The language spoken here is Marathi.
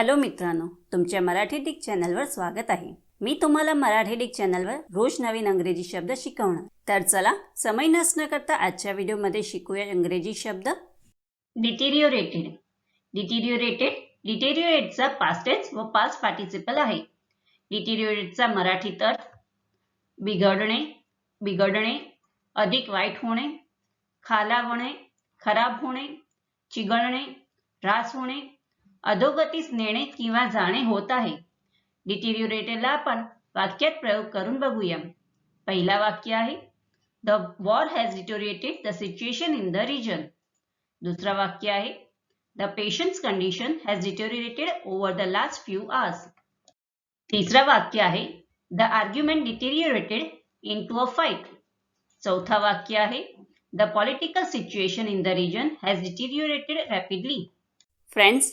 हॅलो मित्रांनो तुमच्या मराठी डिक चॅनलवर स्वागत आहे. मी तुम्हाला मराठी डिक चॅनलवर रोज नवीन अंग्रेजी शब्द शिकवणार. तर चला समय नसणं करता आजच्या व्हिडिओमध्ये शिकूया इंग्रजी शब्द. डिटेरिओरेटेड डिटेरिओरेटेड डिटेरिओरेटचा पास्टेज व पास्ट पार्टिसिपल आहे. डिटेरिओरेटचा मराठीत अर्थ बिघडणे बिघडणे अधिक वाईट होणे खालावणे खराब होणे चिघळणे ऱ्हास होणे अधोगतीस नेणे किंवा जाणे होत आहे. डिटेरिओरेटेडला आपण वाक्यात प्रयोग करून बघूया. पहिला वाक्य आहे the war has deteriorated the situation in the region दुसरा वाक्य आहे the patient's condition has deteriorated over the last few hours तिसरा वाक्य आहे the argument deteriorated into a fight चौथा वाक्य आहे the political situation in the region has deteriorated rapidly friends